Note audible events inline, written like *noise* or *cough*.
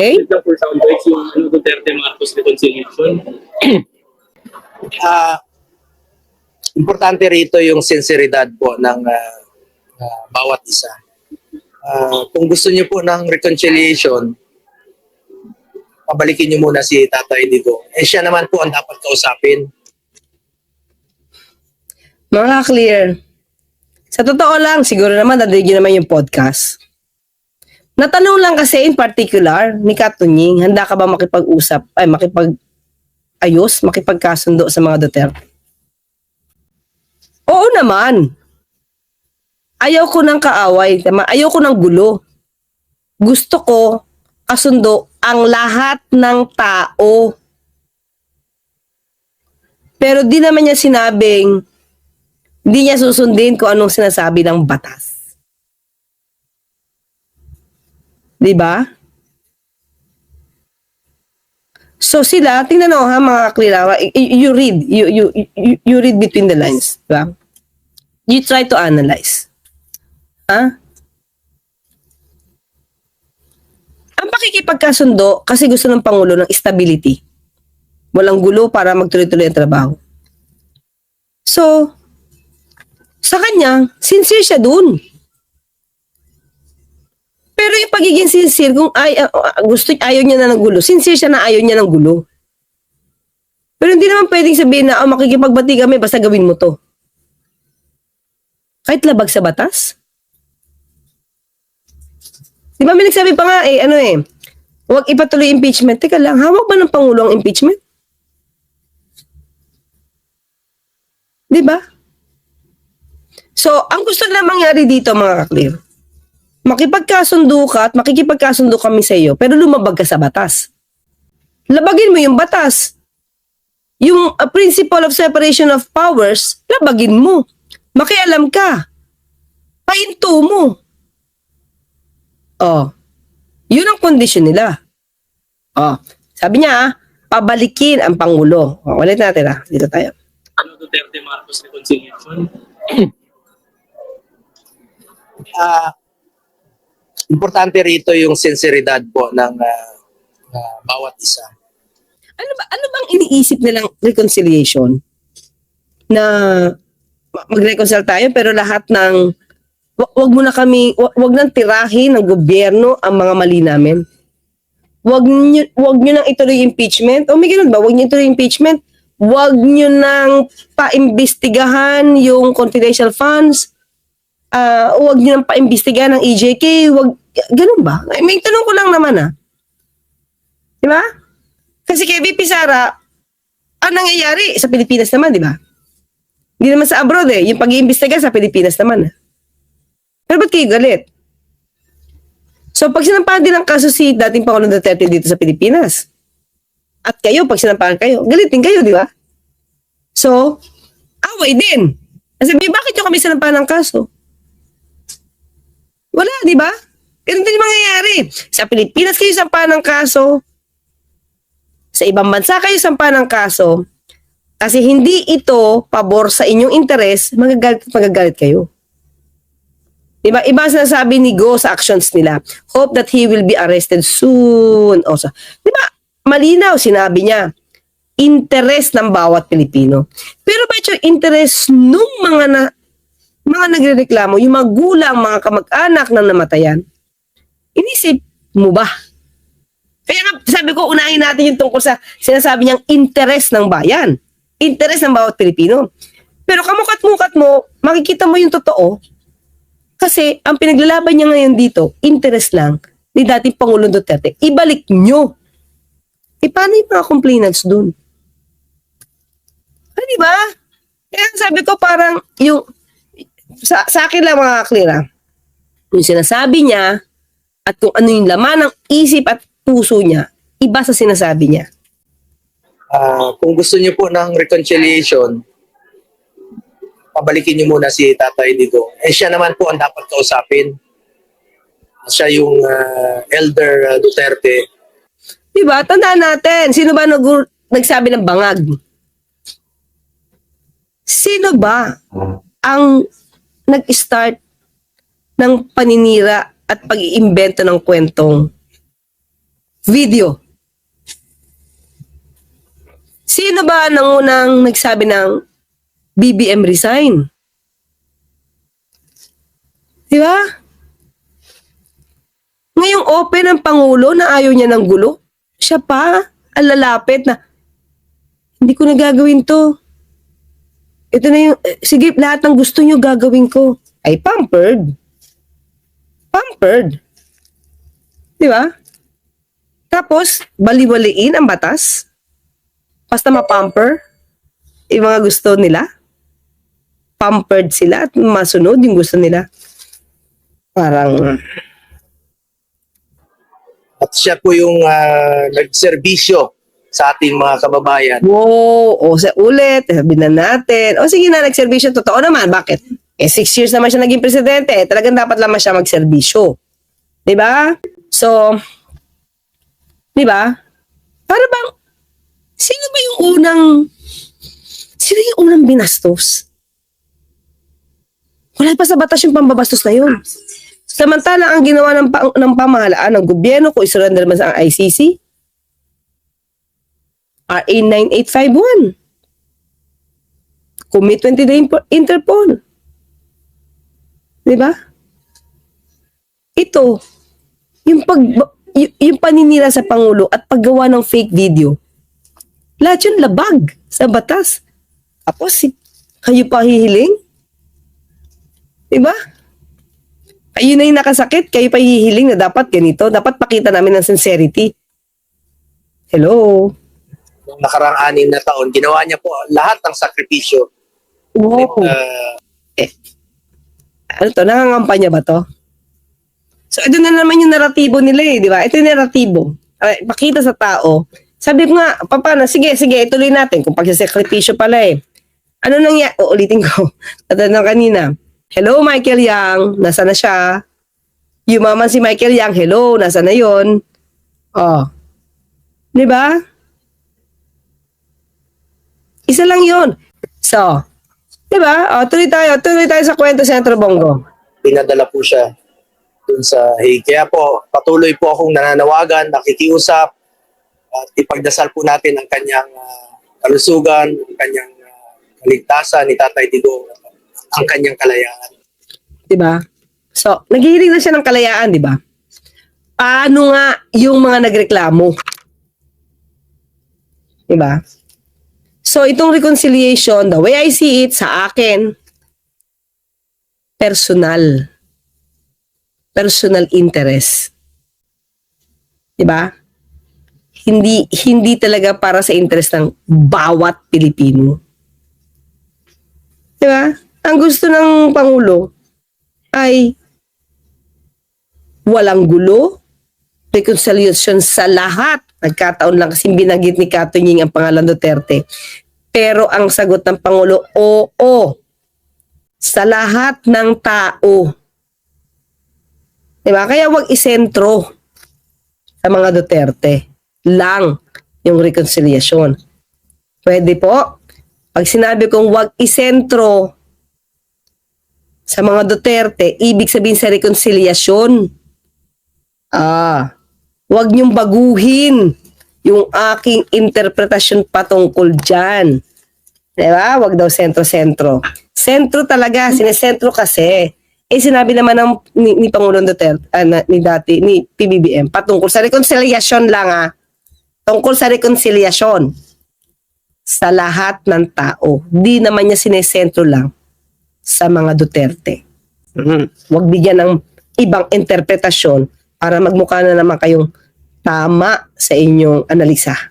Okay? Lang for soundbites yung ano, Duterte Marcos reconciliation. *clears throat* Ah, importante rito yung sinseridad po ng ah, ah, bawat isa. Ah, kung gusto niyo po ng reconciliation, pabalikin niyo muna si Tatay Digo. Eh siya naman po ang dapat kausapin. Mga clear. Sa totoo lang, siguro naman nadinig naman yung podcast. Natanong lang kasi in particular ni Katunying, handa ka ba makipag-usap, ay makipag ayos, makipagkasundo sa mga Duterte? Oo naman. Ayaw ko ng kaaway, tama? ayaw ko ng gulo. Gusto ko kasundo ang lahat ng tao. Pero di naman niya sinabing hindi niya susundin kung anong sinasabi ng batas. Di ba? So sila, tingnan mo ha mga klirawa, y- y- you read, you, you, you, you read between the lines, di ba? You try to analyze. Ha? Ang pakikipagkasundo kasi gusto ng Pangulo ng stability. Walang gulo para magtuloy-tuloy ang trabaho. So, sa kanya, sincere siya dun. Pero yung pagiging sincere, kung ay, ah, gusto, ayaw niya na ng gulo, sincere siya na ayaw niya ng gulo. Pero hindi naman pwedeng sabihin na, oh, makikipagbati kami, basta gawin mo to. Kahit labag sa batas. Di ba may nagsabi pa nga eh, ano eh, huwag ipatuloy impeachment. Teka lang, hawak ba ng Pangulo ang impeachment? Di ba? So, ang gusto na mangyari dito mga kaklir, makipagkasundo ka at makikipagkasundo kami sa iyo, pero lumabag ka sa batas. Labagin mo yung batas. Yung uh, principle of separation of powers, labagin mo. Makialam ka. Pahinto mo. Oh. Yun ang kondisyon nila. Oh. Sabi niya, ah, pabalikin ang Pangulo. Oh, ulit natin ah. Dito tayo. Ano, Duterte Marcos reconciliation. *clears throat* Ah, importante rito yung sinseridad po ng ah, ah, bawat isa. Ano ba ano bang iniisip nilang reconciliation? Na ma- mag-reconcile tayo pero lahat ng wa- wag mo na kami wa- wag nang tirahin ng gobyerno ang mga mali namin. Wag niyo wag niyo nang ituloy impeachment. O may ganun ba? Wag niyo ituloy impeachment. Wag niyo nang paimbestigahan yung confidential funds. Ah, wag niyo nang paimbestigahan ng EJK. Wag ganun ba? I mean, tanong ko lang naman ah. Di ba? Kasi kay VP Sara, ang nangyayari sa Pilipinas naman, di ba? Hindi naman sa abroad eh. Yung pag-iimbestiga sa Pilipinas naman. ah. Pero ba't kayo galit? So pag sinampahan din ang kaso si dating Pangulong Duterte dito sa Pilipinas, at kayo, pag sinampahan kayo, galitin kayo, di ba? So, away din. Kasi bakit nyo kami sinampahan ng kaso? Wala, di ba? Ganun din mangyayari. Sa Pilipinas kayo sampahan ng kaso, sa ibang bansa kayo sampa ng kaso, kasi hindi ito pabor sa inyong interes, magagalit at magagalit kayo. Diba? Iba ang sinasabi ni Go sa actions nila. Hope that he will be arrested soon. Also. Diba? Malinaw, sinabi niya. Interes ng bawat Pilipino. Pero ba yung interes nung mga na, mga nagrereklamo, yung mga gulang, mga kamag-anak ng namatayan, inisip mo ba kaya nga, sabi ko, unahin natin yung tungkol sa sinasabi niyang interes ng bayan. Interes ng bawat Pilipino. Pero kamukat-mukat mo, makikita mo yung totoo. Kasi ang pinaglalaban niya ngayon dito, interes lang ni dating Pangulong Duterte. Ibalik nyo. E paano yung mga complainants dun? Ah, di ba? Kaya sabi ko parang yung sa, sa akin lang mga klira, yung sinasabi niya at kung ano yung laman ng isip at puso niya, iba sa sinasabi niya. Ah, kung gusto niyo po ng reconciliation, pabalikin niyo muna si Tatay Digo. Eh siya naman po ang dapat kausapin. Siya yung ah, elder ah, Duterte. Diba? Tandaan natin, sino ba nag nagsabi ng bangag? Sino ba ang nag-start ng paninira at pag-iimbento ng kwentong video. Sino ba nang unang nagsabi ng BBM resign? Di ba? Ngayong open ang Pangulo na ayaw niya ng gulo. Siya pa, ang lalapit na, hindi ko na gagawin to. Ito na yung, eh, sige, lahat ng gusto niyo gagawin ko. Ay, pampered. Pampered. Di ba? Tapos, baliwaliin ang batas. Basta mapamper yung mga gusto nila. Pampered sila at masunod yung gusto nila. Parang, At siya po yung ah, nagserbisyo sa ating mga kababayan. wow, o sa ulit, sabi na natin. O sige na, nagserbisyo. Totoo naman, bakit? Eh, six years naman siya naging presidente. Eh, talagang dapat lamang siya magserbisyo. Ba? So, di ba? Para bang, sino ba yung unang, sino yung unang binastos? Wala pa sa batas yung pambabastos na yun. Samantala, ang ginawa ng, ng pamahalaan ng gobyerno, kung isurrender man sa ICC, RA 9851. Commitment to the Interpol. Di ba? Ito, yung pag yung paninira sa pangulo at paggawa ng fake video. Lahat yun labag sa batas. Tapos si kayo pa hihiling? Di ba? Kayo na yung nakasakit, kayo pa hihiling na dapat ganito. Dapat pakita namin ng sincerity. Hello? Noong nakarang anin na taon, ginawa niya po lahat ng sakripisyo. Wow. Ah, ano to, nangangampanya ba to? So, ito na naman yung naratibo nila eh, di ba? Ito yung naratibo. Ay, pakita sa tao. Sabi ko nga, pa- paano? Sige, sige, ituloy natin. Kung pagsasakripisyo pala eh. Ano nangyari? Uulitin ko. *laughs* Tatanong kanina. Hello, Michael Yang. Nasa na siya? Yumaman si Michael Yang. Hello, nasa na yon? Oh. Di ba? Isa lang yon. So, di ba? Oh, tuloy tayo. Tuloy tayo sa kwento Sentro Bongo. pinadala po siya dun sa Hague. Kaya po, patuloy po akong nananawagan, nakikiusap, at ipagdasal po natin ang kanyang ah, kalusugan, ang kanyang ah, kaligtasan ni Tatay Digo, ang kanyang kalayaan. 'di ba? So, naghihiling na siya ng kalayaan, 'di ba? Paano nga yung mga nagreklamo? 'Di ba? So, itong reconciliation, the way I see it sa akin, personal. Personal interest. 'Di ba? Hindi hindi talaga para sa interest ng bawat Pilipino. 'Di ba? Ang gusto ng pangulo ay walang gulo, reconciliation sa lahat. Nagkataon lang kasi binanggit ni Kato Ying ang pangalan Duterte. Pero ang sagot ng Pangulo, oo. Sa lahat ng tao. Diba? Kaya wag isentro sa mga Duterte lang yung reconciliation. Pwede po. Pag sinabi kong wag isentro sa mga Duterte, ibig sabihin sa reconciliation, ah, wag niyong baguhin yung aking interpretasyon patungkol dyan. Diba? Wag daw sentro-sentro. Sentro talaga, sinesentro kasi. Eh sinabi naman ng ni, ni Pangulong Duterte, ah, na- ni dati, ni PBBM, patungkol sa reconciliation lang ah. Tungkol sa reconciliation sa lahat ng tao. Di naman niya sinesentro lang sa mga Duterte. Mhm. Huwag bigyan ng ibang interpretasyon para magmukha na naman kayong tama sa inyong analisa.